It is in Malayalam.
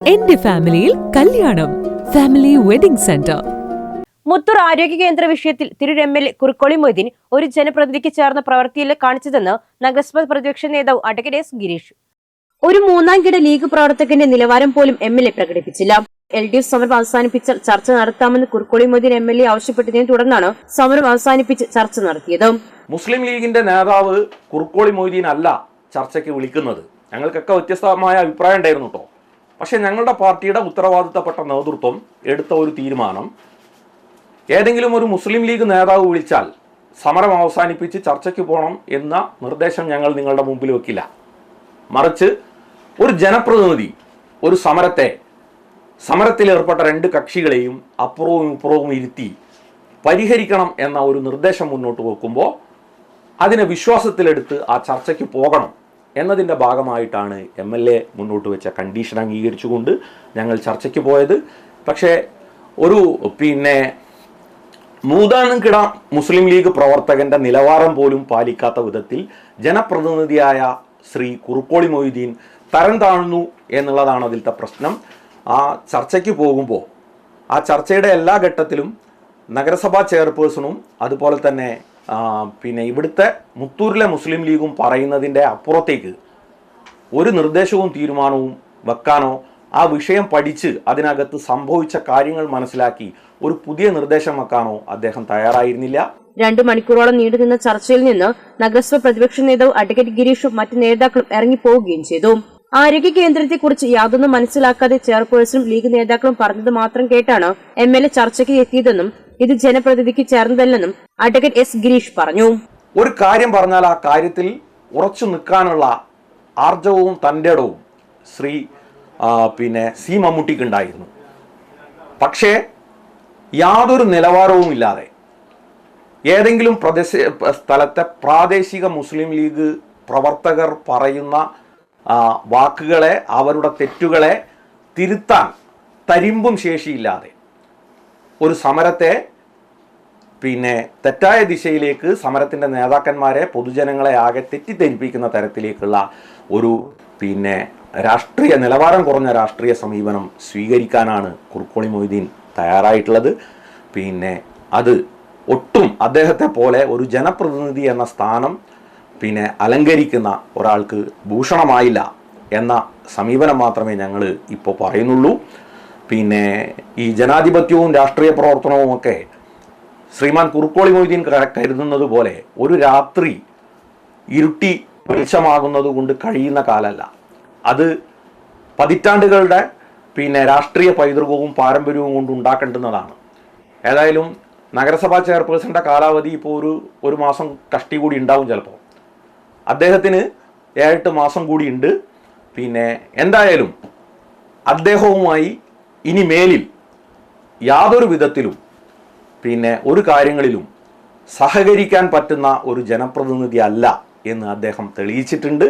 എന്റെ ഫാമിലിയിൽ കല്യാണം. Family wedding centre. മുത്തൂർ ആരോഗ്യ കേന്ദ്ര വിഷയത്തിൽ Tirur M L A Kurukkoli Moideen ഒരു ജനപ്രതിനിധിക്ക് ചേർന്ന പ്രവൃത്തിയിൽ കാണിച്ചതെന്ന് നഗരസഭ പ്രതിപക്ഷ നേതാവ് അഡ്വക്കേറ്റ് എസ് ഗിരീഷ്. ഒരു മൂന്നാം കിട ലീഗ് പ്രവർത്തകന്റെ നിലവാരം പോലും എം എൽ എ പ്രകടിപ്പിച്ചില്ല. എൽ ഡി എഫ് സമരം അവസാനിപ്പിച്ച് ചർച്ച നടത്താമെന്ന് Kurukkoli Moideen M L A ആവശ്യപ്പെട്ടതിനെ തുടർന്നാണ് സമരം അവസാനിപ്പിച്ച് ചർച്ച നടത്തിയത്. മുസ്ലിം ലീഗിന്റെ നേതാവ് കുറുക്കോളി മൊയ്തീൻ അല്ല ചർച്ചയ്ക്ക് വിളിക്കുന്നത്. ഞങ്ങൾക്കൊക്കെ വ്യത്യസ്തമായ അഭിപ്രായം ഉണ്ടായിരുന്നു കേട്ടോ പക്ഷേ ഞങ്ങളുടെ പാർട്ടിയുടെ ഉത്തരവാദിത്തപ്പെട്ട നേതൃത്വം എടുത്ത ഒരു തീരുമാനം ഏതെങ്കിലും ഒരു മുസ്ലിം ലീഗ് നേതാവ് വിളിച്ചാൽ സമരം അവസാനിപ്പിച്ച് ചർച്ചയ്ക്ക് പോകണം എന്ന നിർദ്ദേശം ഞങ്ങൾ നിങ്ങളുടെ മുമ്പിൽ വെക്കില്ല. മറിച്ച് ഒരു ജനപ്രതിനിധി ഒരു സമരത്തെ സമരത്തിൽ ഏർപ്പെട്ട രണ്ട് കക്ഷികളെയും അപ്പുറവും ഇപ്പുറവും ഇരുത്തി പരിഹരിക്കണം എന്ന ഒരു നിർദ്ദേശം മുന്നോട്ട് വെക്കുമ്പോൾ അതിനെ വിശ്വാസത്തിലെടുത്ത് ആ ചർച്ചയ്ക്ക് പോകണം. എന്നതിന്റെ ഭാഗമായിട്ടാണ് എം എൽ എ മുന്നോട്ട് വെച്ച കണ്ടീഷൻ അംഗീകരിച്ചുകൊണ്ട് ഞങ്ങൾ ചർച്ചയ്ക്ക് പോയത്. പക്ഷേ ഒരു പിന്നെ മൂതാനംകിട മുസ്ലിം ലീഗ് പ്രവർത്തകന്റെ നിലവാരം പോലും പാലിക്കാത്ത വിധത്തിൽ ജനപ്രതിനിധിയായ ശ്രീ കുറുക്കോളി മൊയ്തീൻ തരം താഴ്ന്നു എന്നുള്ളതാണ് അതിലത്തെ പ്രശ്നം. ആ ചർച്ചയ്ക്ക് പോകുമ്പോൾ ആ ചർച്ചയുടെ എല്ലാ ഘട്ടത്തിലും നഗരസഭാ ചെയർപേഴ്സണും അതുപോലെ തന്നെ പിന്നെ ഇവിടുത്തെ മുത്തൂരിലെ മുസ്ലിം ലീഗും പറയുന്നതിന്റെ അപ്പുറത്തേക്ക് ഒരു നിർദ്ദേശവും തീരുമാനവും വെക്കാനോ ആ വിഷയം പഠിച്ച് അതിനകത്ത് സംഭവിച്ച കാര്യങ്ങൾ മനസ്സിലാക്കി ഒരു പുതിയ നിർദ്ദേശം വെക്കാനോ അദ്ദേഹം തയ്യാറായിരുന്നില്ല. രണ്ടു മണിക്കൂറോളം നീണ്ടുനിന്ന ചർച്ചയിൽ നിന്ന് നഗരസഭ പ്രതിപക്ഷ നേതാവ് അഡ്വക്കേറ്റ് ഗിരീഷും മറ്റ് നേതാക്കളും ഇറങ്ങിപ്പോവുകയും ചെയ്തു. ആരോഗ്യ കേന്ദ്രത്തെക്കുറിച്ച് യാതൊന്നും മനസ്സിലാക്കാതെ ചെയർപേഴ്സണും ലീഗ് നേതാക്കളും പറഞ്ഞത് മാത്രം കേട്ടാണ് എം എൽ എ ചർച്ചയ്ക്ക് എത്തിയതെന്നും ഇത് ജനപ്രതിനിധിക്ക് ചേർന്നതല്ലെന്നും അഡ്വക്കേറ്റ് എസ് ഗിരീഷ് പറഞ്ഞു. ഒരു കാര്യം പറഞ്ഞാൽ ആ കാര്യത്തിൽ ഉറച്ചു നിൽക്കാനുള്ള ആർജവവും തന്റെ ഇടവും ശ്രീ പിന്നെ സി മമ്മൂട്ടിക്ക് ഉണ്ടായിരുന്നു. പക്ഷേ യാതൊരു നിലവാരവും ഇല്ലാതെ ഏതെങ്കിലും പ്രദേശ സ്ഥലത്തെ പ്രാദേശിക മുസ്ലിം ലീഗ് പ്രവർത്തകർ പറയുന്ന വാക്കുകളെ അവരുടെ തെറ്റുകളെ തിരുത്താൻ തരിമ്പും ശേഷിയില്ലാതെ ഒരു സമരത്തെ പിന്നെ തെറ്റായ ദിശയിലേക്ക് സമരത്തിന്റെ നേതാക്കന്മാരെ പൊതുജനങ്ങളെ ആകെ തെറ്റിദ്ധരിപ്പിക്കുന്ന തരത്തിലേക്കുള്ള ഒരു പിന്നെ രാഷ്ട്രീയ നിലവാരം കുറഞ്ഞ രാഷ്ട്രീയ സമീപനം സ്വീകരിക്കാനാണ് കുറുക്കോളി മൊയ്തീൻ തയ്യാറായിട്ടുള്ളത്. പിന്നെ അത് ഒട്ടും അദ്ദേഹത്തെ പോലെ ഒരു ജനപ്രതിനിധി എന്ന സ്ഥാനം പിന്നെ അലങ്കരിക്കുന്ന ഒരാൾക്ക് ഭൂഷണമായില്ല എന്ന സമീപനം മാത്രമേ ഞങ്ങൾ ഇപ്പോൾ പറയുന്നുള്ളൂ. പിന്നെ ഈ ജനാധിപത്യവും രാഷ്ട്രീയ പ്രവർത്തനവും ഒക്കെ ശ്രീമാൻ കുറുക്കോളി മൊയ്തീൻ കരുതുന്നത് പോലെ ഒരു രാത്രി ഇരുട്ടി വെളിച്ചമാകുന്നത് കൊണ്ട് കഴിയുന്ന കാലമല്ല അത് പതിറ്റാണ്ടുകളുടെ പിന്നെ രാഷ്ട്രീയ പൈതൃകവും പാരമ്പര്യവും കൊണ്ട് ഉണ്ടാക്കേണ്ടുന്നതാണ്. ഏതായാലും നഗരസഭാ ചെയർപേഴ്സന്റെ കാലാവധി ഇപ്പോൾ ഒരു ഒരു മാസം കഷ്ടി കൂടി ഉണ്ടാവും ചിലപ്പോൾ അദ്ദേഹത്തിന് ഏഴെട്ട് മാസം കൂടിയുണ്ട് പിന്നെ എന്തായാലും അദ്ദേഹവുമായി ഇനി മേലിൽ യാതൊരു വിധത്തിലും പിന്നെ ഒരു കാര്യങ്ങളിലും സഹകരിക്കാൻ പറ്റുന്ന ഒരു ജനപ്രതിനിധി അല്ല എന്ന് അദ്ദേഹം തെളിയിച്ചിട്ടുണ്ട്.